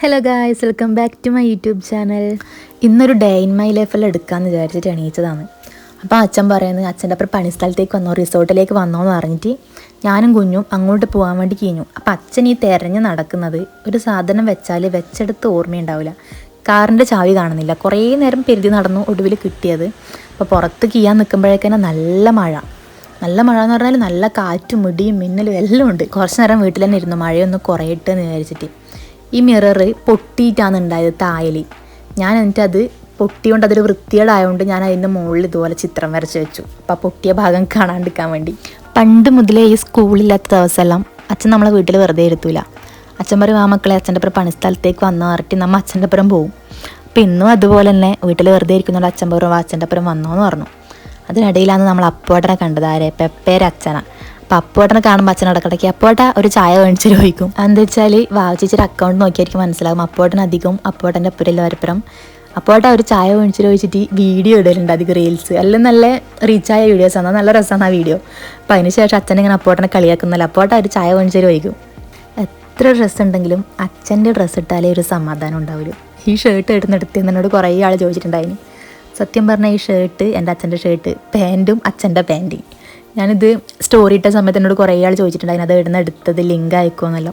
Hello guys welcome back to my YouTube channel ഇന്നൊരു day in my ലൈഫെല്ലാം എടുക്കാമെന്ന് വിചാരിച്ചിട്ട് എണീച്ചതാണ്. അപ്പോൾ അച്ഛൻ പറയുന്നത് അച്ഛന്റെ അപ്പുറം പണിസ്ഥലത്തേക്ക് വന്നോ റിസോർട്ടിലേക്ക് വന്നോ എന്ന് പറഞ്ഞിട്ട് ഞാനും കുഞ്ഞും അങ്ങോട്ട് പോകാൻ വേണ്ടി കഴിഞ്ഞു. അപ്പോൾ അച്ഛൻ ഈ തിരഞ്ഞ് നടക്കുന്നത് ഒരു സാധനം വെച്ചാൽ വെച്ചെടുത്ത് ഓർമ്മയുണ്ടാവില്ല കാറിന്റെ ചാവി കാണുന്നില്ല. കുറേ നേരം പെരുതി നടന്നു ഒടുവിൽ കിട്ടിയത്. അപ്പോൾ പുറത്ത് കീയാൻ നിൽക്കുമ്പോഴേക്കന്നെ നല്ല മഴ. നല്ല മഴ എന്ന് പറഞ്ഞാൽ നല്ല കാറ്റും മുടിയും മിന്നലും എല്ലാം ഉണ്ട്. കുറച്ച് നേരം വീട്ടിൽ തന്നെ ഇരുന്നു. മഴയൊന്ന് കുറയട്ടെ എന്ന് വിചാരിച്ചിട്ട്. ഈ മിററ് പൊട്ടിയിട്ടാണ് ഉണ്ടായത് തായലി. ഞാൻ എന്നിട്ട് അത് പൊട്ടിയോണ്ട് അതൊരു വൃത്തികേടായതുകൊണ്ട് ഞാൻ അതിന്റെ മുകളിൽ ഇതുപോലെ ചിത്രം വരച്ച് വെച്ചു. അപ്പം ആ പൊട്ടിയ ഭാഗം കാണാണ്ടിരിക്കാൻ വേണ്ടി. പണ്ട് മുതലേ ഈ സ്കൂളില്ലാത്ത ദിവസമെല്ലാം അച്ഛൻ നമ്മളെ വീട്ടിൽ വെറുതെ ഇരുത്തൂല. അച്ഛൻ പറയും ആ മക്കളെ അച്ഛന്റെ അപ്പുറം പണിസ്ഥലത്തേക്ക് വന്നു പറഞ്ഞിട്ട് നമ്മൾ അച്ഛന്റെ അപ്പുറം പോവും. അപ്പം ഇന്നും അതുപോലെ തന്നെ വീട്ടിൽ വെറുതെ ഇരിക്കുന്നുണ്ട് അച്ഛൻ പറയും അച്ഛന്റെ അപ്പുറം വന്നോ എന്ന് പറഞ്ഞു. അതിനിടയിലാണ് നമ്മൾ അപ്പോടനെ കണ്ടത്. ആരെ? പെപ്പേരെ അപ്പം കാണുമ്പോൾ അച്ഛൻ ഇടക്കിടയ്ക്ക് അപ്പുവേട്ട ഒരു ചായ മേടിച്ച് ചോദിക്കും. എന്താ വെച്ചാൽ വാവച്ചിച്ചിട്ട് അക്കൗണ്ട് നോക്കിയായിരിക്കും മനസ്സിലാകും അപ്പുവേട്ടൻ അധികം അപ്പുവേട്ടന്റെ അപ്പുരല്ല വരപ്പുറം അപ്പോട്ട ഒരു ചായ മേടിച്ച് ചോദിച്ചിട്ട് വീഡിയോ ഇടലുണ്ട് അധികം റീൽസ് എല്ലാം നല്ല റീച്ചായ വീഡിയോസ് ആണ്. നല്ല രസമാണ് ആ വീഡിയോ അപ്പം അതിന് ശേഷം അച്ഛൻ ഇങ്ങനെ അപ്പോട്ടനെ കളിയാക്കുന്നില്ല അപ്പോട്ട ഒരു ചായ മേടിച്ച് ചോദിക്കും. എത്ര ഡ്രസ്സ് ഉണ്ടെങ്കിലും അച്ഛന്റെ ഡ്രസ്സ് ഇട്ടാലേ ഒരു സമാധാനം ഉണ്ടാവില്ല ഈ ഷർട്ട് ഇടുന്നെടുത്ത് എന്നോട് കുറേ ആൾ ചോദിച്ചിട്ടുണ്ടായിന്. സത്യം പറഞ്ഞാൽ ഈ ഷർട്ട് എന്റെ അച്ഛന്റെ ഷർട്ട് പാന്റും അച്ഛന്റെ പാന്റും ഞാനിത് സ്റ്റോറി ഇട്ട സമയത്ത് എന്നോട് കുറേ ആൾ ചോദിച്ചിട്ടുണ്ടായിരുന്നു അത് ഇടുന്ന എടുത്തത്? ലിങ്ക് അയക്കുമെന്നല്ലോ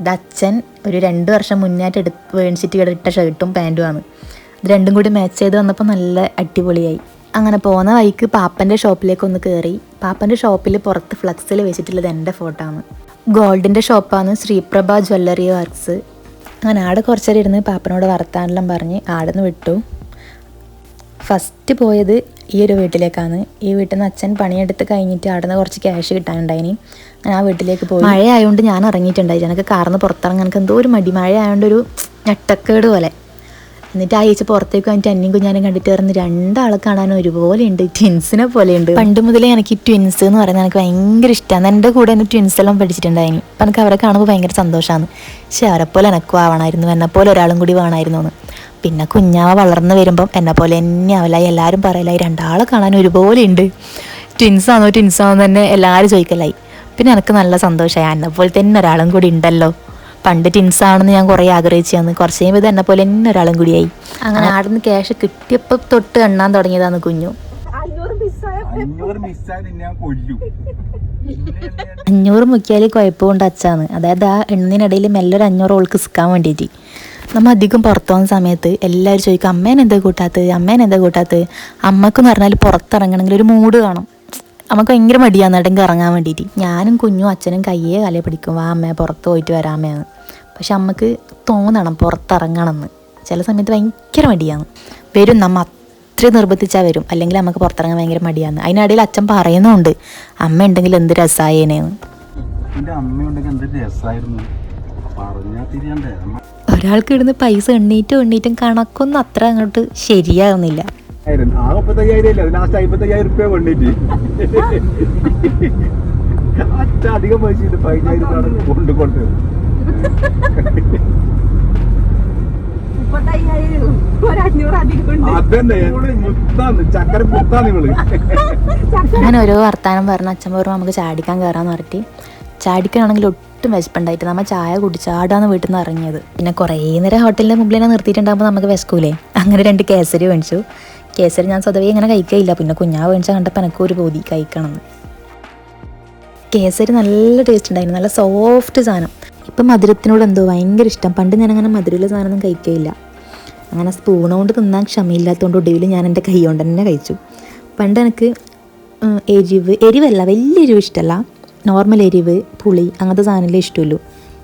ഇത് അച്ഛൻ ഒരു രണ്ട് വർഷം മുന്നായിട്ട് എടു മേടിച്ചിട്ട് ഇട്ട ഷർട്ടും പാന്റുമാണ് ഇത് രണ്ടും കൂടി മാച്ച് ചെയ്ത് വന്നപ്പോൾ നല്ല അടിപൊളിയായി. അങ്ങനെ പോകുന്ന വഴിക്ക് പാപ്പന്റെ ഷോപ്പിലേക്ക് ഒന്ന് കയറി പാപ്പന്റെ ഷോപ്പിൽ പുറത്ത് ഫ്ലക്സിൽ വെച്ചിട്ടുള്ളത് എന്റെ ഫോട്ടോ ആണ്. ഗോൾഡിന്റെ ഷോപ്പാണ് ശ്രീപ്രഭ ജ്വല്ലറി വർക്ക്സ്. അങ്ങനെ ആടെ കുറച്ചേരം ഇരുന്ന് പാപ്പനോട് വർത്താനെല്ലാം പറഞ്ഞ് ആടെ നിന്ന് വിട്ടു. ഫസ്റ്റ് പോയത് ഈ ഒരു വീട്ടിലേക്കാണ്. ഈ വീട്ടിൽ നിന്ന് അച്ഛൻ പണിയെടുത്ത് കഴിഞ്ഞിട്ട് അവിടെ നിന്ന് കുറച്ച് ക്യാഷ് കിട്ടാനുണ്ടായിനി. ഞാൻ ആ വീട്ടിലേക്ക് പോയി. മഴ ആയതുകൊണ്ട് ഞാൻ ഇറങ്ങിയിട്ടുണ്ടായി എനിക്ക് കാർന്ന് പുറത്തിറങ്ങാൻ എനിക്ക് എന്തോ ഒരു മടി. മഴ ആയതുകൊണ്ട് ഒരു ഞെട്ടക്കേട് പോലെ. എന്നിട്ട് ആ ചേച്ചി പുറത്തേക്ക് വന്നിട്ട് എന്നെയും കുഞ്ഞാനും കണ്ടിട്ട് പറഞ്ഞ് രണ്ടാളെ കാണാൻ ഒരുപോലെ ഉണ്ട് ട്വിൻസിനെ പോലെ ഉണ്ട് പണ്ട് മുതലേ എനിക്ക് ട്വിൻസ് എന്ന് പറയുന്നത് എനിക്ക് ഭയങ്കര ഇഷ്ടമാണ് എന്റെ കൂടെ എന്നെ ട്വിൻസ് എല്ലാം പഠിച്ചിട്ടുണ്ടായിരുന്നു അപ്പം എനിക്ക് അവരെ കാണുമ്പോൾ ഭയങ്കര സന്തോഷമാണ് പക്ഷെ അവരെപ്പോലെ എനക്കും ആവണമായിരുന്നു എന്നെപ്പോലെ ഒരാളും കൂടി വേണമായിരുന്നു എന്ന് പിന്നെ കുഞ്ഞാവ വളർന്നു വരുമ്പം എന്നെ പോലെ തന്നെ ആവലായി എല്ലാവരും പറയലായി രണ്ടാളെ കാണാൻ ഒരുപോലെ ഉണ്ട് ട്വിൻസ് ആണോ ട്വിൻസ് ആണോ തന്നെ എല്ലാവരും ചോദിക്കലായി. പിന്നെ എനിക്ക് നല്ല സന്തോഷമായി എന്നെ പോലെ തന്നെ ഒരാളും കൂടി ഉണ്ടല്ലോ. പണ്ട് ടിൻസാണെന്ന് ആണെന്ന് ഞാൻ കുറേ ആഗ്രഹിച്ചാന്ന് കുറച്ച് കഴിയുമ്പോൾ എന്നെ പോലെ തന്നെ ഒരാളും കൂടിയായി അങ്ങനെ ആടുന്ന് ക്യാഷ് കിട്ടിയപ്പോൾ തൊട്ട് എണ്ണാൻ തുടങ്ങിയതാണ് കുഞ്ഞു. അഞ്ഞൂറ് മുക്കിയാൽ കുഴപ്പമുണ്ട് അച്ചാന്ന് അതായത് ആ എണ്ണിനിടയിൽ മെല്ലൊരു അഞ്ഞൂറ് ഓൾക്ക് സിക്കാൻ വേണ്ടിയിട്ട് നമ്മൾ അധികം പുറത്തു പോകുന്ന സമയത്ത് എല്ലാവരും ചോദിക്കും അമ്മേനെന്താ കൂട്ടാത്തത്? അമ്മേനെന്താ കൂട്ടാത്തത്? അമ്മക്കെന്ന് പറഞ്ഞാൽ പുറത്തിറങ്ങണമെങ്കിൽ ഒരു മൂഡ് കാണും. നമുക്ക് ഭയങ്കര മടിയാണ് എവിടെയെങ്കിലും ഇറങ്ങാൻ വേണ്ടിയിട്ട് ഞാനും കുഞ്ഞും അച്ഛനും കയ്യേ കലയെ പിടിക്കും. വാ അമ്മേ പുറത്ത് പോയിട്ട് വരാമേന്ന് പക്ഷെ അമ്മയ്ക്ക് തോന്നണം പുറത്തിറങ്ങണം എന്ന് ചില സമയത്ത് ഭയങ്കര മടിയാണ്. വരും നമ്മ അത്രയും നിർബന്ധിച്ചാൽ വരും. അല്ലെങ്കിൽ നമുക്ക് പുറത്തിറങ്ങാൻ ഭയങ്കര മടിയാണ്. അതിനിടയിൽ അച്ഛൻ പറയുന്നുണ്ട് അമ്മ ഉണ്ടെങ്കിൽ എന്ത് രസായേനേന്ന്. ഒരാൾക്ക് ഇടുന്ന് പൈസ എണ്ണീറ്റും എണ്ണീറ്റും കണക്കൊന്നും അത്ര അങ്ങോട്ട് ശരിയാവുന്നില്ല. ആയിരുന്നു. ആ മുപ്പത്തയ്യായിരം ഇല്ല ലാസ്റ്റ് അമ്പത്തയ്യായിരം റുപ്യ കൊണ്ടിട്ട് അച്ഛ അധികം പൈസ ഉണ്ട് പതിനായിരം കൊണ്ട് കൊണ്ട്. നിങ്ങൾ അങ്ങനെ ഓരോ വർത്താനം പറഞ്ഞ അച്ഛൻ പറഞ്ഞു നമുക്ക് ചാടിക്കാൻ കയറാന്ന് പറഞ്ഞിട്ട്. ചാടിക്കാണെങ്കിൽ ഒട്ടും വിശപ്പുണ്ടായിട്ട് നമ്മൾ ചായ കുടിച്ചാടാന്ന് വീട്ടിൽ നിന്ന് ഇറങ്ങിയത്. പിന്നെ കുറേ നേരം ഹോട്ടലിന്റെ മുമ്പിൽ തന്നെ നിർത്തിയിട്ടുണ്ടാകുമ്പോൾ നമുക്ക് വിശക്കൂലേ? അങ്ങനെ രണ്ട് കേസരി മേടിച്ചു. കേസരി ഞാൻ സ്വതവേ ഇങ്ങനെ കഴിക്കയില്ല. പിന്നെ കുഞ്ഞാവ് മേടിച്ചാൽ കണ്ടപ്പോൾ എനിക്ക് ഒരു ബോധി കഴിക്കണം. കേസരി നല്ല ടേസ്റ്റ് ഉണ്ടായിരുന്നു. നല്ല സോഫ്റ്റ് സാധനം. ഇപ്പം മധുരത്തിനോട് എന്തോ ഭയങ്കര ഇഷ്ടം. പണ്ട് ഞാൻ അങ്ങനെ മധുരമുള്ള സാധനമൊന്നും കഴിക്കയില്ല. അങ്ങനെ സ്പൂൺ കൊണ്ട് തിന്നാൻ ക്ഷമയില്ലാത്തതുകൊണ്ട് ഒടുവിൽ ഞാൻ എന്റെ കൈ കൊണ്ട് തന്നെ കഴിച്ചു. പണ്ട് എനിക്ക് എരിവ് എരിവല്ല വലിയ എരിവ് ഇഷ്ടമല്ല നോർമൽ എരിവ് പുളി അങ്ങനത്തെ സാധനമല്ലേ ഇഷ്ടമുള്ളൂ.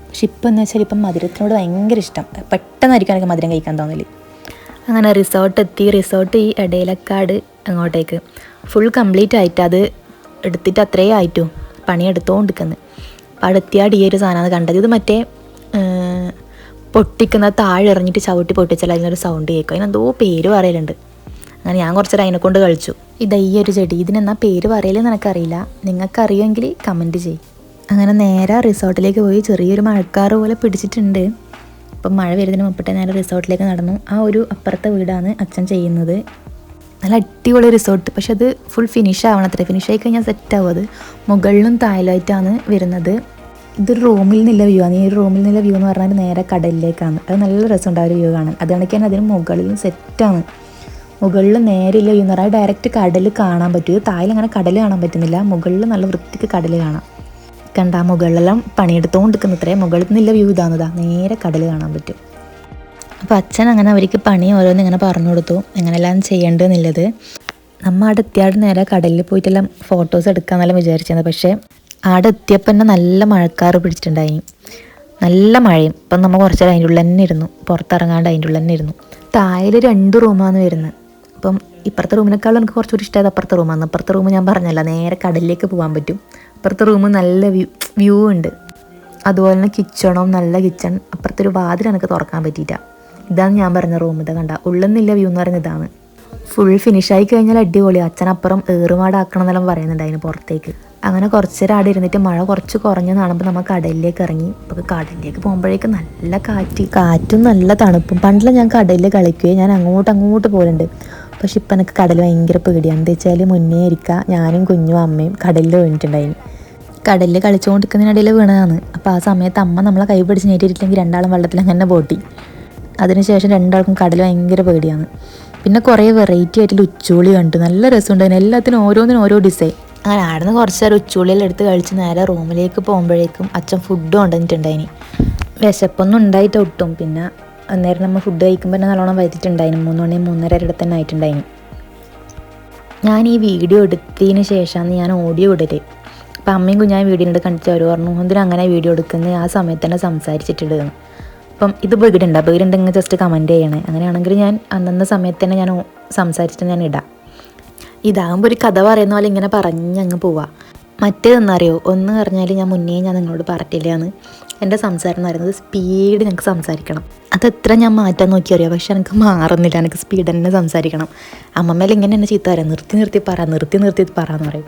പക്ഷെ ഇപ്പം എന്ന് വെച്ചാൽ ഇപ്പം മധുരത്തിനോട് ഭയങ്കര ഇഷ്ടം. പെട്ടെന്നായിരിക്കും എനിക്ക് മധുരം കഴിക്കാൻ തോന്നൽ. അങ്ങനെ റിസോർട്ട് എത്തി. റിസോർട്ട് ഈ ഇടയിലക്കാട് അങ്ങോട്ടേക്ക്. ഫുൾ കംപ്ലീറ്റ് ആയിട്ട് അത് എടുത്തിട്ട് അത്രേ ആയിട്ടു പണിയെടുത്തോണ്ടിരിക്കുന്നത് അപ്പോൾ അപ്പം അടുത്തിയാട് ഈ ഒരു സാധനമാണ് കണ്ടത്. ഇത് മറ്റേ പൊട്ടിക്കുന്ന താഴെ എറിഞ്ഞിട്ട് ചവിട്ടി പൊട്ടിച്ചാൽ അതിനൊരു സൗണ്ട് കേൾക്കും. അതിനെന്തോ പേര് പറയലുണ്ട്. അങ്ങനെ ഞാൻ കുറച്ചേരം അതിനെ കൊണ്ട് കളിച്ചു. ഇതാ ഈ ഒരു ചെടി. ഇതിനെന്നാ പേര് പറയലെന്ന് എനിക്കറിയില്ല നിങ്ങൾക്കറിയുമെങ്കിൽ കമന്റ് ചെയ്യും. അങ്ങനെ നേരെ റിസോർട്ടിലേക്ക് പോയി. ചെറിയൊരു മഴക്കാറ് പോലെ പിടിച്ചിട്ടുണ്ട്. അപ്പം മഴ വരുന്നതിന് മുമ്പിട്ട് ഞാൻ റിസോർട്ടിലേക്ക് നടന്നു. ആ ഒരു അപ്പുറത്തെ വീടാണ് അച്ഛൻ ചെയ്യുന്നത്. നല്ല അടിപൊളി റിസോർട്ട്. പക്ഷെ അത് ഫുൾ ഫിനിഷ് ആവണം അത്ര ഫിനിഷ് ആയി കഴിഞ്ഞാൽ സെറ്റ് ആവും അത്. മുകളിലും താഴെയായിട്ടാണ് വരുന്നത്. ഇതൊരു റൂമിൽ നിന്നുള്ള വ്യൂ ആണ്. ഈ ഒരു റൂമിൽ നിന്നുള്ള വ്യൂ എന്ന് പറഞ്ഞാൽ നേരെ കടലിലേക്കാണ്. അത് നല്ല രസമുണ്ട് ആ ഒരു വ്യൂ കാണാൻ. അത് കണക്ക് തന്നെ അതിന് മുകളിലും സെറ്റാണ് മുകളിൽ നേരെയുള്ള വ്യൂ എന്ന് പറഞ്ഞാൽ ഡയറക്റ്റ് കടൽ കാണാൻ പറ്റും. താഴെ അങ്ങനെ കടൽ കാണാൻ പറ്റുന്നില്ല. മുകളിൽ നല്ല വൃത്തിക്ക് കടൽ കാണാം. കണ്ട ആ മുകളിലെല്ലാം ഇത്രയും മുകളിൽ നിന്നില്ല വ്യൂ ഇതാന്നതാ നേരെ കടൽ കാണാൻ പറ്റും. അപ്പോൾ അച്ഛൻ അങ്ങനെ അവർക്ക് പണി ഓരോന്ന് ഇങ്ങനെ പറഞ്ഞു കൊടുത്തു. എങ്ങനെയെല്ലാം ചെയ്യേണ്ടതെന്നുള്ളത് നമ്മൾ അവിടെ എത്തിയാട് നേരെ കടലിൽ പോയിട്ടെല്ലാം ഫോട്ടോസ് എടുക്കാമെന്നെല്ലാം വിചാരിച്ചത് പക്ഷേ അവിടെ എത്തിയപ്പോൾ തന്നെ നല്ല മഴക്കാറ് പിടിച്ചിട്ടുണ്ടായി. നല്ല മഴയും. ഇപ്പം നമ്മൾ കുറച്ച് അതിന്റെ ഉള്ളിൽ തന്നെ ഇരുന്നു. പുറത്തിറങ്ങാണ്ട് അതിന്റെ ഉള്ളിൽ തന്നെ ഇരുന്നു. താഴെ രണ്ട് റൂമാണ് വരുന്നത്. അപ്പം ഇപ്പുറത്തെ റൂമിനേക്കാളും എനിക്ക് കുറച്ചുകൂടി ഇഷ്ടമായത് അപ്പുറത്തെ റൂമാണ്. അപ്പുറത്തെ റൂം ഞാൻ പറഞ്ഞല്ല നേരെ കടലിലേക്ക് പോകാൻ പറ്റും. അപ്പുറത്തെ റൂം നല്ല വ്യൂ വ്യൂ ഉണ്ട്. അതുപോലെ തന്നെ കിച്ചണും നല്ല കിച്ചൺ അപ്പുറത്തെ ഒരു വാതിൽ എനിക്ക് തുറക്കാൻ പറ്റിയിട്ട ഇതാണ് ഞാൻ പറഞ്ഞ റൂം ഇതാ കണ്ട. ഉള്ളെന്നില്ല വ്യൂ എന്ന് പറയുന്നത് ഇതാണ്. ഫുൾ ഫിനിഷായി കഴിഞ്ഞാൽ അടിപൊളി. അച്ഛനപ്പുറം ഏറുമാടാക്കണം എന്നെല്ലാം പറയുന്നുണ്ട് അതിന് പുറത്തേക്ക്. അങ്ങനെ കുറച്ച് നേരം അവിടെ ഇരുന്നിട്ട് മഴ കുറച്ച് കുറഞ്ഞ് കാണുമ്പോൾ നമ്മൾ കടലിലേക്ക് ഇറങ്ങി. അപ്പോൾ കടലിലേക്ക് പോകുമ്പോഴേക്ക് നല്ല കാറ്റ് കാറ്റും നല്ല തണുപ്പും. പണ്ടില്ല ഞാൻ കടലിൽ കളിക്കുകയും ഞാൻ അങ്ങോട്ട് അങ്ങോട്ട് പോലുണ്ട് പക്ഷെ ഇപ്പം എനിക്ക് കടൽ ഭയങ്കര പേടിയാണ്. എന്താ വെച്ചാൽ മുന്നേ ഇരിക്കുക ഞാനും കുഞ്ഞും അമ്മയും കടലിൽ വീണിട്ടുണ്ടായിരുന്നു കടലിൽ കളിച്ചുകൊണ്ടിരിക്കുന്നതിനിടയിൽ വീണതാണ്. അപ്പോൾ ആ സമയത്ത് അമ്മ നമ്മളെ കൈ പിടിച്ച് നേരിട്ടില്ലെങ്കിൽ രണ്ടാളും വെള്ളത്തിൽ അങ്ങനെ പോട്ടി. അതിനുശേഷം രണ്ടാൾക്കും കടൽ ഭയങ്കര പേടിയാണ്. പിന്നെ കുറേ വെറൈറ്റി ആയിട്ടുള്ള ഉച്ചോളി കണ്ടു. നല്ല രസമുണ്ടായിരുന്നു എല്ലാത്തിനും ഓരോന്നിനും ഓരോ ഡിസൈൻ അങ്ങനെ ആടുന്ന് കുറച്ച് നേരം ഉച്ചോളിയെല്ലാം എടുത്ത് കഴിച്ച് നേരെ റൂമിലേക്ക് പോകുമ്പോഴേക്കും അച്ഛൻ ഫുഡ് കൊണ്ടുവന്നിട്ടുണ്ടായിനി. വിശപ്പൊന്നും ഉണ്ടായിട്ട് ഒട്ടും. പിന്നെ അന്നേരം നമ്മൾ ഫുഡ് കഴിക്കുമ്പോൾ തന്നെ നല്ലോണം വൈകിട്ടുണ്ടായിരുന്നു മൂന്ന് മണി മൂന്നര വരെ തന്നെ ആയിട്ടുണ്ടായിരുന്നു ഞാൻ ഈ വീഡിയോ എടുത്തതിന് ശേഷമാണ് ഞാൻ ഓഡിയോ ഇടൽ. അപ്പം അമ്മയും കുഞ്ഞാൻ വീഡിയോ കണ്ടിട്ട് അവർ പറഞ്ഞു എന്തിനാ അങ്ങനെ വീഡിയോ എടുക്കുന്നത് ആ സമയത്ത് തന്നെ സംസാരിച്ചിട്ടിടുന്നു അപ്പം ഇത് ബഗിടുണ്ട് ബഗിടുണ്ടെങ്കിൽ ജസ്റ്റ് കമന്റ് ചെയ്യണേ? അങ്ങനെയാണെങ്കിൽ ഞാൻ അന്നന്ന സമയത്ത് തന്നെ ഞാൻ സംസാരിച്ചിട്ട് ഞാൻ ഇടാം. ഇതാകുമ്പോൾ ഒരു കഥ പറയുന്ന പോലെ ഇങ്ങനെ പറഞ്ഞ് അങ്ങ് പോവാം. മറ്റേതെന്നറിയോ? ഒന്ന് പറഞ്ഞാൽ ഞാൻ മുന്നേ ഞാൻ നിങ്ങളോട് പറഞ്ഞില്ലാന്ന്. എന്റെ സംസാരം എന്ന് പറയുന്നത് സ്പീഡ് ഞങ്ങൾക്ക് സംസാരിക്കണം. അത് എത്ര ഞാൻ മാറ്റാൻ നോക്കി അറിയാം പക്ഷെ എനിക്ക് മാറുന്നില്ല. എനിക്ക് സ്പീഡ് തന്നെ സംസാരിക്കണം. അമ്മമ്മയിൽ ഇങ്ങനെ എന്നെ ചീത്ത പറയാം. നിർത്തി നിർത്തി പറ നിർത്തി നിർത്തി പറ എന്ന് പറയും.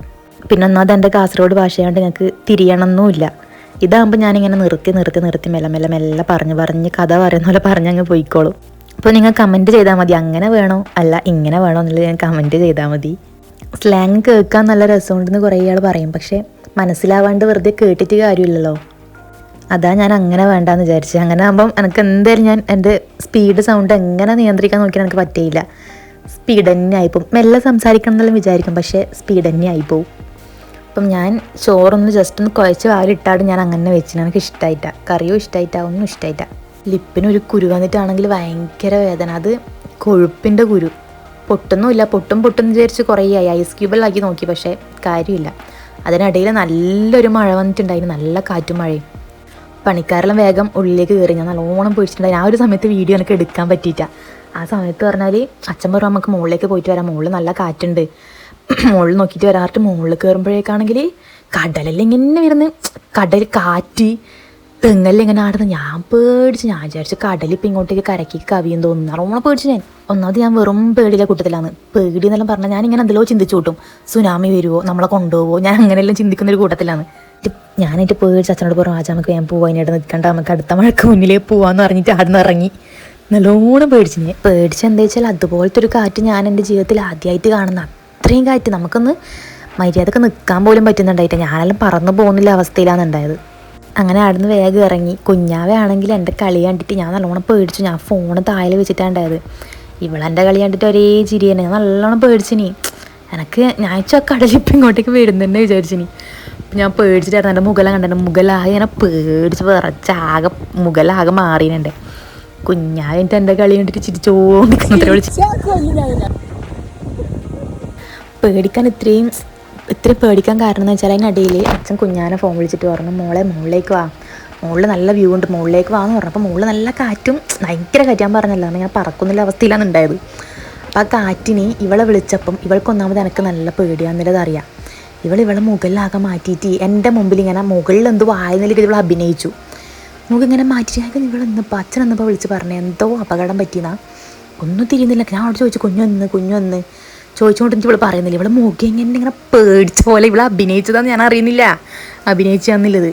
പിന്നെ ഒന്നാമത് എന്റെ കാസർഗോഡ് ഭാഷയായിട്ട് ഞങ്ങൾക്ക് തിരിയണമെന്നുമില്ല ഇതാകുമ്പോൾ ഞാനിങ്ങനെ നിർത്തി നിർത്തി നിർത്തി മെല്ലെ മെല്ലെ മെല്ലെ പറഞ്ഞ് പറഞ്ഞ് കഥ പറയുന്ന പോലെ പറഞ്ഞങ്ങ് പോയിക്കോളും. അപ്പോൾ നിങ്ങൾ കമന്റ് ചെയ്താൽ മതി. അങ്ങനെ വേണോ? അല്ല ഇങ്ങനെ വേണോ എന്നുള്ളത് ഞാൻ കമന്റ് ചെയ്താൽ മതി. സ്ലാങ് കേൾക്കാൻ നല്ല രസമുണ്ടെന്ന് കുറേ ആൾ പറയും. പക്ഷേ മനസ്സിലാവാണ്ട് വെറുതെ കേട്ടിട്ട് കാര്യമില്ലല്ലോ. അതാ ഞാൻ അങ്ങനെ വേണ്ടാന്ന് വിചാരിച്ചത് അങ്ങനെ ആകുമ്പം എനിക്ക് എന്തായാലും ഞാൻ എന്റെ സ്പീഡ് സൗണ്ട് എങ്ങനെ നിയന്ത്രിക്കാൻ നോക്കിയാൽ എനിക്ക് പറ്റിയില്ല. സ്പീഡ് തന്നെ ആയിപ്പോവും. മെല്ലെ സംസാരിക്കണം എന്നെല്ലാം വിചാരിക്കും പക്ഷേ സ്പീഡ് തന്നെ ആയിപ്പോവും. അപ്പം ഞാൻ ചോറൊന്ന് ജസ്റ്റ് ഒന്ന് കുഴച്ച് വാലിട്ടാട് ഞാൻ അങ്ങനെ വെച്ചിന്. എനിക്ക് ഇഷ്ടമായിട്ട കറിയും ഇഷ്ടമായിട്ട ഒന്നും ഇഷ്ടമായിട്ട ലിപ്പിന് ഒരു കുരു വന്നിട്ടാണെങ്കിൽ ഭയങ്കര വേദന. അത് കൊഴുപ്പിന്റെ കുരു. പൊട്ടുന്നുമില്ല. പൊട്ടും പൊട്ടും വിചാരിച്ച് കുറേ ആയി. ഐസ് ക്യൂബിലാക്കി നോക്കി പക്ഷേ കാര്യമില്ല. അതിനിടയിൽ നല്ലൊരു മഴ വന്നിട്ടുണ്ടായിരുന്നു നല്ല കാറ്റും മഴയും. പണിക്കാരെല്ലാം വേഗം ഉള്ളിലേക്ക് കയറി. ഞാൻ നല്ലോണം പേടിച്ചിട്ടുണ്ടായിരുന്നു ആ ഒരു സമയത്ത് വീഡിയോ എനിക്ക് എടുക്കാൻ പറ്റിയിട്ട ആ സമയത്ത് പറഞ്ഞാൽ അച്ഛൻ പറഞ്ഞു നമുക്ക് മുകളിലേക്ക് പോയിട്ട് വരാം. മുകളിൽ നല്ല കാറ്റുണ്ട്. മുകളിൽ നോക്കിയിട്ട് വരാറിട്ട് മുകളിൽ കയറുമ്പോഴേക്കാണെങ്കിൽ കടലെല്ലാം ഇങ്ങനെ വരുന്ന. കടൽ കാറ്റ് തെങ്ങെല്ലാം ഇങ്ങനെ ആടുന്നു. ഞാൻ പേടിച്ച്. ഞാൻ വിചാരിച്ചു കടലിപ്പോൾ ഇങ്ങോട്ടേക്ക് കരക്കി കവിയും തോന്നുന്നു ഓണം പേടിച്ച് ഞാൻ. ഒന്നാമത് ഞാൻ വെറും പേടിയിലെ കൂട്ടത്തിലാണ്. പേടി എന്നെല്ലാം പറഞ്ഞാൽ ഞാൻ ഇങ്ങനെ എന്തെല്ലോ ചിന്തിച്ചു കൂട്ടും. സുനാമി വരുമോ നമ്മളെ കൊണ്ടുപോകുമോ ഞാൻ അങ്ങനെയെല്ലാം ചിന്തിക്കുന്ന ഒരു കൂട്ടത്തിലാണ്. ഞാനായിട്ട് പേടിച്ച് അച്ഛനോട് പറഞ്ഞു ആച്ചാ നമുക്ക് ഞാൻ പോവാൻ അതിനായിട്ട് നിൽക്കണ്ട നമുക്ക് അടുത്ത മഴക്ക് മുന്നിലേ പോവാന്ന് പറഞ്ഞിട്ട് ആടുന്ന് ഇറങ്ങി. നല്ലോണം പേടിച്ചു ഞാൻ. പേടിച്ച് എന്താ വെച്ചാൽ അതുപോലത്തെ ഒരു കാറ്റ് ഞാൻ എന്റെ ജീവിതത്തിൽ ആദ്യമായിട്ട് കാണുന്ന അത്രയും കാറ്റ് നമുക്കൊന്ന് മര്യാദയ്ക്ക് നിൽക്കാൻ പോലും പറ്റുന്നുണ്ടായിട്ട് ഞാനെല്ലാം പറന്നു പോകുന്നില്ല അവസ്ഥയിലാണ് ഉണ്ടായത്. അങ്ങനെ അവിടുന്ന് വേഗം ഇറങ്ങി. കുഞ്ഞാവെ ആണെങ്കിൽ എന്റെ കളി കണ്ടിട്ട് ഞാൻ നല്ലോണം പേടിച്ചു. ഞാൻ ഫോൺ താഴെ വെച്ചിട്ടാണ് ഉണ്ടായത്. ഇവളെന്റെ കളി കണ്ടിട്ട് ഒരേ ചിരി ഞാൻ നല്ലോണം പേടിച്ചിനി എനിക്ക് ഞാൻ വെച്ചാൽ കടലിപ്പം ഇങ്ങോട്ടേക്ക് വരുന്നുണ്ടെന്ന് വിചാരിച്ചിനി ഞാൻ പേടിച്ചിട്ടായിരുന്നു. എന്റെ മുഖല കണ്ടെ. മുഖലാകെ ഇങ്ങനെ പേടിച്ച് വിറച്ചാകെ മുഖലാകെ മാറിയിട്ടുണ്ട്. കുഞ്ഞായിട്ട് എന്റെ കളി കണ്ടിട്ട് ചിരിച്ചോണ്ടിരിക്കുന്നത്ര പേടിക്കാൻ ഇത്രയും ഇത്രയും പേടിക്കാൻ കാരണം എന്ന് വെച്ചാൽ അതിനിടയിൽ അച്ഛൻ കുഞ്ഞാനെ ഫോൺ വിളിച്ചിട്ട് പറഞ്ഞു മോളെ മുകളിലേക്ക് വാ. മുകളിൽ നല്ല വ്യൂ ഉണ്ട്. മുകളിലേക്ക് വാന്ന് പറഞ്ഞപ്പോൾ മുകളിൽ നല്ല കാറ്റും ഭയങ്കര കാറ്റാൻ പറഞ്ഞല്ലോ. പറഞ്ഞല്ലോ ഞാൻ പറക്കുന്നില്ല അവസ്ഥയിലാണ് ഉണ്ടായത്. അപ്പോൾ ആ കാറ്റിന് ഇവളെ വിളിച്ചപ്പം ഇവൾക്കൊന്നാമത് എനിക്ക് നല്ല പേടിയാന്നുള്ളത് അറിയാം ഇവൾ ഇവളെ മുകളിലാകെ മാറ്റിയിട്ട് എന്റെ മുമ്പിൽ ഇങ്ങനെ മുകളിൽ എന്തോ വായനയിലേക്ക് ഇവൾ അഭിനയിച്ചു. മുഖം ഇങ്ങനെ മാറ്റിയിട്ട് ഇവൾ എന്നപ്പോൾ അച്ഛൻ എന്നപ്പോൾ വിളിച്ച് പറഞ്ഞു എന്തോ അപകടം പറ്റിയെന്നാ? ഒന്നും തിരിയുന്നില്ല. ഞാൻ അവിടെ ചോദിച്ചു കുഞ്ഞു എന്ന് കുഞ്ഞു എന്ന് ചോദിച്ചുകൊണ്ട് ഇവൾ പറയുന്നില്ല. ഇവളെ മുഖം ഇങ്ങനെ ഇങ്ങനെ പേടിച്ച പോലെ ഇവളെ അഭിനയിച്ചതാന്ന് ഞാൻ അറിയുന്നില്ല. അഭിനയിച്ചാന്നുള്ളത്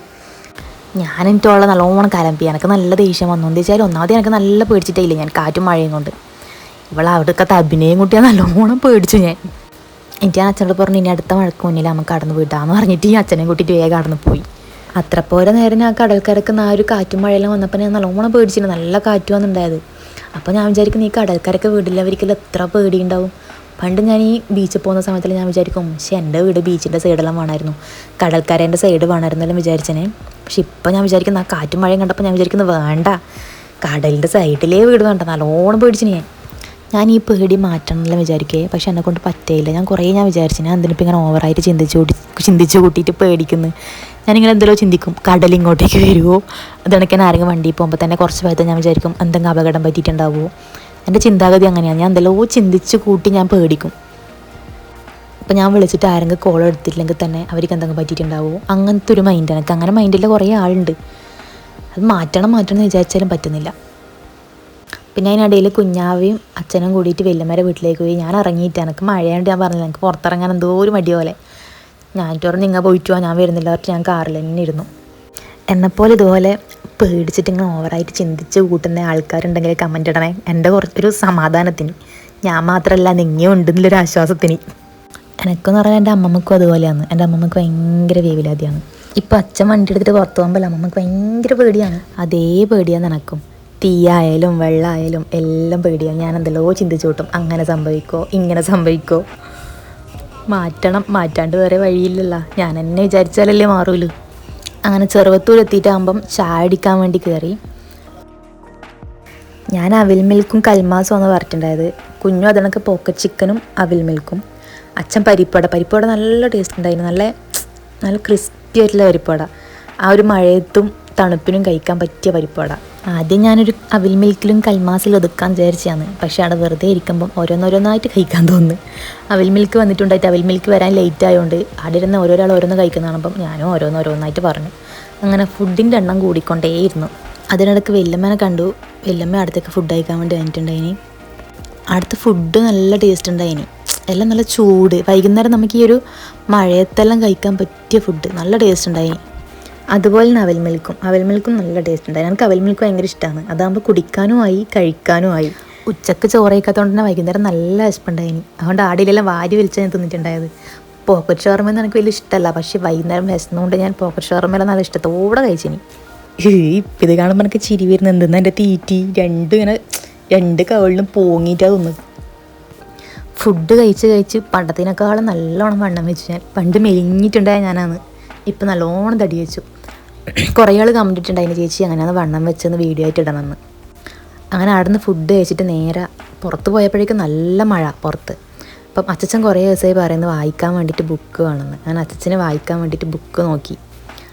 ഞാൻ എനിക്കുള്ള നല്ലോണം കലമ്പി എനിക്ക് നല്ല ദേഷ്യം വന്നു. എന്ന് വെച്ചാൽ ഒന്നാമത് എനിക്ക് നല്ല പേടിച്ചിട്ടേ ഇല്ല ഞാൻ കാറ്റും മഴയും കൊണ്ട്. ഇവളെ അവിടുത്തെ അഭിനയം കൂട്ടിയാൽ നല്ലോണം പേടിച്ചു ഞാൻ. ഞാൻ അച്ഛനോട് പറഞ്ഞു ഇനി അടുത്ത മഴക്ക് മുന്നിൽ നമുക്ക് കടന്ന് വിടാന്ന് പറഞ്ഞിട്ട് ഈ അച്ഛനെ കൂട്ടിയിട്ട് വേഗം കടന്ന് പോയി. അത്ര പോലെ നേരം ഞാൻ കടൽക്കരക്കുന്ന ആ ഒരു കാറ്റും മഴയെല്ലാം വന്നപ്പോൾ ഞാൻ നല്ലോണം പേടിച്ചിരുന്നു. നല്ല കാറ്റ് വന്നിട്ടുണ്ടായത്. അപ്പോൾ ഞാൻ വിചാരിക്കുന്നു ഈ കടൽക്കരക്ക് വീടില്ലവർക്കെല്ലാം എത്ര പേടിയുണ്ടാവും. പണ്ട് ഞാൻ ഈ ബീച്ചിൽ പോകുന്ന സമയത്തിൽ ഞാൻ വിചാരിക്കും പക്ഷേ എന്റെ വീട് ബീച്ചിന്റെ സൈഡെല്ലാം വേണമായിരുന്നു. കടൽക്കരേന്റെ സൈഡ് വേണമായിരുന്നെല്ലാം വിചാരിച്ചേനെ. പക്ഷെ ഇപ്പം ഞാൻ വിചാരിക്കുന്ന ആ കാറ്റും മഴയും കണ്ടപ്പോൾ ഞാൻ വിചാരിക്കുന്നത് വേണ്ട. കടലിന്റെ സൈഡിലേ വീട് വേണ്ട. നല്ലോണം പേടിച്ചിന് ഞാൻ. ഞാൻ ഈ പേടി മാറ്റണം മാറ്റണമെന്നെല്ലാം വിചാരിക്കേ. പക്ഷെ എന്നെ കൊണ്ട് പറ്റേയില്ല. ഞാൻ കുറേ ഞാൻ വിചാരിച്ചു. ഞാൻ എന്തിനിപ്പോൾ ഇങ്ങനെ ഓവറായിട്ട് ചിന്തിച്ച് കൂട്ടി ചിന്തിച്ച് കൂട്ടിയിട്ട് പേടിക്കുന്നു. ഞാനിങ്ങനെ എന്തെല്ലോ ചിന്തിക്കും. കടൽ ഇങ്ങോട്ടേക്ക് വരുമോ അതെനിക്ക് ആരെങ്കിലും വണ്ടി പോകുമ്പോൾ തന്നെ കുറച്ച് ഭാഗത്ത് ഞാൻ വിചാരിക്കും എന്തെങ്കിലും അപകടം പറ്റിയിട്ടുണ്ടാവുമോ എന്റെ ചിന്താഗതി അങ്ങനെയാണ്. ഞാൻ എന്തെല്ലോ ചിന്തിച്ച് കൂട്ടി ഞാൻ പേടിക്കും. അപ്പോൾ ഞാൻ വിളിച്ചിട്ട് ആരെങ്കിലും കോൾ എടുത്തില്ലെങ്കിൽ തന്നെ അവർക്ക് എന്തെങ്കിലും പറ്റിയിട്ടുണ്ടാവുമോ അങ്ങനത്തെ ഒരു മൈൻഡ് എനിക്ക് അങ്ങനെ മൈൻഡിൽ കുറേ ആളുണ്ട്. അത് മാറ്റണം മാറ്റണം എന്ന് വിചാരിച്ചാലും പറ്റുന്നില്ല. പിന്നെ അതിനിടയിൽ കുഞ്ഞാവയും അച്ഛനും കൂടിയിട്ട് വെല്ലുമരെ വീട്ടിലേക്ക് പോയി. ഞാൻ ഇറങ്ങിയിട്ട് എനിക്ക് മഴയുണ്ട് ഞാൻ പറഞ്ഞില്ല എനിക്ക് പുറത്തിറങ്ങാൻ എന്തോ ഒരു മടി പോലെ ഞാൻ പറഞ്ഞു നിങ്ങൾ പോയിട്ട് പോവാ ഞാൻ വരുന്നില്ല പറഞ്ഞിട്ട് ഞാൻ കാറിൽ തന്നെ ഇരുന്നു. എന്നെപ്പോലെ ഇതുപോലെ പേടിച്ചിട്ട് ഇങ്ങനെ ഓവറായിട്ട് ചിന്തിച്ച് കൂട്ടുന്ന ആൾക്കാരുണ്ടെങ്കിൽ കമന്റ് ഇടണേ. എന്റെ കുറച്ചൊരു സമാധാനത്തിന്. ഞാൻ മാത്രമല്ല നിങ്ങയും ഉണ്ടെന്നുള്ളൊരു ആശ്വാസത്തിന്. എനക്കെന്ന് പറഞ്ഞാൽ എന്റെ അമ്മമ്മക്കും അതുപോലെയാണ്. എന്റെ അമ്മമ്മക്ക് ഭയങ്കര വേവിലാതിയാണ്. ഇപ്പം അച്ഛൻ വണ്ടി എടുത്തിട്ട് പുറത്ത് പോകുമ്പോൾ അമ്മമ്മക്ക് ഭയങ്കര പേടിയാണ്. അതേ പേടിയാണ് എനക്കും. തീയായാലും വെള്ളമായാലും എല്ലാം പേടിയാണ് ഞാൻ എന്തെല്ലോ ചിന്തിച്ചു കൂട്ടും അങ്ങനെ സംഭവിക്കോ? ഇങ്ങനെ സംഭവിക്കോ? മാറ്റണം. മാറ്റാണ്ട് വേറെ വഴിയില്ലല്ല. ഞാൻ എന്നെ വിചാരിച്ചാലല്ലേ മാറൂലൂ. അങ്ങനെ ചെറുവത്തൂർ എത്തിയിട്ടാകുമ്പം ചായ അടിക്കാൻ വേണ്ടി കയറി ഞാൻ അവിൽ മിൽക്കും കൽമാസും ആണ് പറഞ്ഞിട്ടുണ്ടായത്. കുഞ്ഞു അതിനൊക്കെ പോക്കറ്റ് ചിക്കനും അവിൽ മിൽക്കും. അച്ഛൻ പരിപ്പട. പരിപ്പട നല്ല ടേസ്റ്റ് ഉണ്ടായിരുന്നു. നല്ല നല്ല ക്രിസ്പി ആയിട്ടുള്ള പരിപ്പട. ആ ഒരു മഴയത്തും തണുപ്പിനും കഴിക്കാൻ പറ്റിയ പരിപ്പട. ആദ്യം ഞാനൊരു അവിൽ മിൽക്കിലും കൽമാസിലും ഒതുക്കാൻ വിചാരിച്ചാണ് പക്ഷേ അവിടെ വെറുതെ ഇരിക്കുമ്പം ഓരോന്നോരോന്നായിട്ട് കഴിക്കാൻ തോന്നുന്നു. അവിൽ മിൽക്ക് വന്നിട്ടുണ്ടായിട്ട് അവിൽ മിൽക്ക് വരാൻ ലേറ്റ് ആയതുകൊണ്ട് അവിടെ ഇരുന്ന് ഓരോരാൾ ഓരോന്ന് കഴിക്കുന്ന കാണുമ്പം ഞാനും ഓരോന്നോരോന്നായിട്ട് പറഞ്ഞു. അങ്ങനെ ഫുഡിന്റെ എണ്ണം കൂടിക്കൊണ്ടേയിരുന്നു. അതിനിടയ്ക്ക് വെല്ലമ്മനെ കണ്ടു. വെല്ലമ്മ അടുത്തേക്ക് ഫുഡ് കഴിക്കാൻ വേണ്ടി വന്നിട്ടുണ്ടായിനി. അടുത്ത ഫുഡ് നല്ല ടേസ്റ്റ് ഉണ്ടായിനി. എല്ലാം നല്ല ചൂട്. വൈകുന്നേരം നമുക്ക് ഈ ഒരു മഴയത്തെല്ലാം കഴിക്കാൻ പറ്റിയ ഫുഡ് നല്ല ടേസ്റ്റ് ഉണ്ടായിനി. അതുപോലെ തന്നെ അവൽ മിൽക്കും അവൽ മിൽക്കും നല്ല ടേസ്റ്റ് ഉണ്ടായി. എനിക്ക് അവൽ മിൽക്ക് ഭയങ്കര ഇഷ്ടമാണ് അതാകുമ്പോൾ കുടിക്കാനും ആയി കഴിക്കാനും ആയി. ഉച്ചയ്ക്ക് ചോറ് കഴിക്കാത്തതുകൊണ്ട് തന്നെ വൈകുന്നേരം നല്ല വിശപ്പുണ്ടായിനി അതുകൊണ്ട് ആടിയിലെല്ലാം വാരി വലിച്ചാൽ ഞാൻ തിന്നിട്ടുണ്ടായത്. പോക്കറ്റ് ഷവർമെന്ന് എനിക്ക് വലിയ ഇഷ്ടമല്ല പക്ഷേ വൈകുന്നേരം വിശന്നുകൊണ്ട് ഞാൻ പോക്കറ്റ് ഷവർമെല്ലാം നല്ല ഇഷ്ടത്തോടെ കഴിച്ചിനി. ഇപ്പം ഇത് കാണുമ്പോൾ എനിക്ക് ചിരി വരുന്നത് എന്തെന്നാ എന്റെ തീറ്റി? രണ്ട് ഇങ്ങനെ രണ്ട് കവളിലും പോങ്ങിയിട്ടാണ് തിന്ന്. ഫുഡ് കഴിച്ച് കഴിച്ച് പണ്ടത്തിനേക്കാളും നല്ലോണം വണ്ണം വെച്ചു ഞാൻ. പണ്ട് മെലിഞ്ഞിട്ടുണ്ടായ ഞാനാണ്. ഇപ്പം നല്ലോണം തടി വെച്ചു. കുറേ ആൾ കമന്റ് അതിന് ചേച്ചി അങ്ങനെയാണ് വണ്ണം വെച്ചെന്ന് വീഡിയോ ആയിട്ട് ഇടണമെന്ന്. അങ്ങനെ അവിടെ നിന്ന് ഫുഡ് കഴിച്ചിട്ട് നേരെ പുറത്ത് പോയപ്പോഴേക്കും നല്ല മഴ പുറത്ത്. അപ്പം അച്ഛൻ കുറേ ദിവസമായി പറയുന്നത് വായിക്കാൻ വേണ്ടിയിട്ട് ബുക്ക് വേണമെന്ന്. അങ്ങനെ അച്ഛനെ വായിക്കാൻ വേണ്ടിയിട്ട് ബുക്ക് നോക്കി.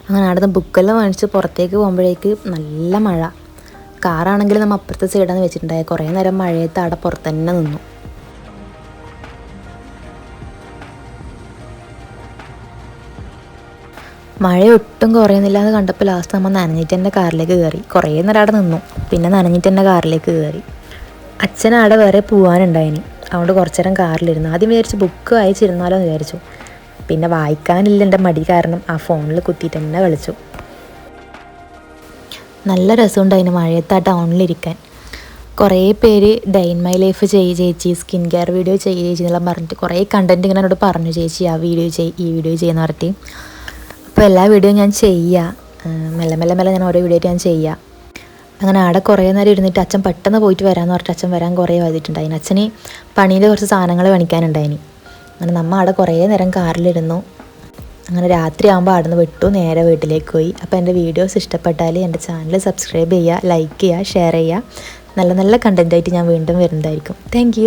അങ്ങനെ അവിടെ നിന്ന് ബുക്കെല്ലാം മേടിച്ച് പുറത്തേക്ക് പോകുമ്പോഴേക്ക് നല്ല മഴ. കാറാണെങ്കിൽ നമ്മൾ അപ്പുറത്തെ സൈഡാണ് വെച്ചിട്ടുണ്ടായത് കുറേ നേരം മഴയത്ത് അവിടെ പുറത്ത് തന്നെ നിന്നു. മഴ ഒട്ടും കുറയുന്നില്ല എന്ന് കണ്ടപ്പോൾ ലാസ്റ്റ് നമ്മൾ നനഞ്ഞിട്ട് എന്റെ കാറിലേക്ക് കയറി. കുറേ നേരം അവിടെ നിന്നു. പിന്നെ നനഞ്ഞിട്ട് എന്റെ കാറിലേക്ക് കയറി. അച്ഛൻ അവിടെ വേറെ പോകാനുണ്ടായിനി അതുകൊണ്ട് കുറച്ചു നേരം കാറിലിരുന്നു. ആദ്യം വിചാരിച്ചു ബുക്ക് വായിച്ചിരുന്നാലോ എന്ന് വിചാരിച്ചു. പിന്നെ വായിക്കാനില്ല എന്റെ മടി കാരണം ആ ഫോണിൽ കുത്തിയിട്ട് തന്നെ കളിച്ചു. നല്ല രസമുണ്ടായിന് മഴയത്ത് ആ ടൗണിലിരിക്കാൻ കുറേ പേര് ഡൈൻ മൈ ലൈഫ് ചെയ്യ് ചേച്ചി സ്കിൻ കെയർ വീഡിയോ ചെയ്യ് ചേച്ചി എന്നെല്ലാം പറഞ്ഞിട്ട് കുറേ കണ്ടന്റ് ഇങ്ങനെ എന്നോട് പറഞ്ഞു ചേച്ചി ആ വീഡിയോ ചെയ് ഈ വീഡിയോ ചെയ്യുന്ന പറഞ്ഞിട്ട്. അപ്പോൾ എല്ലാ വീഡിയോ ഞാൻ ചെയ്യുക മെല്ലെ മെല്ലെ മെല്ലെ ഞാൻ ഓരോ വീഡിയോ ആയിട്ട് ഞാൻ ചെയ്യുക അങ്ങനെ അവിടെ കുറേ നേരം ഇരുന്നിട്ട് അച്ഛൻ പെട്ടെന്ന് പോയിട്ട് വരാമെന്ന് പറഞ്ഞിട്ട് അച്ഛൻ വരാൻ കുറേ വന്നിട്ടുണ്ടായിന് അച്ഛന് പണിയിൽ കുറച്ച് സാധനങ്ങൾ പണിക്കാനുണ്ടായിന്. അങ്ങനെ നമ്മൾ അവിടെ കുറേ നേരം കാറിലിരുന്നു. അങ്ങനെ രാത്രി ആകുമ്പോൾ അവിടെ നിന്ന് വിട്ടു നേരെ വീട്ടിലേക്ക് പോയി. അപ്പോൾ എന്റെ വീഡിയോസ് ഇഷ്ടപ്പെട്ടാൽ എന്റെ ചാനൽ സബ്സ്ക്രൈബ് ചെയ്യുക ലൈക്ക് ചെയ്യുക ഷെയർ ചെയ്യുക നല്ല നല്ല കണ്ടന്റായിട്ട് ഞാൻ വീണ്ടും വരുന്നതായിരിക്കും. താങ്ക്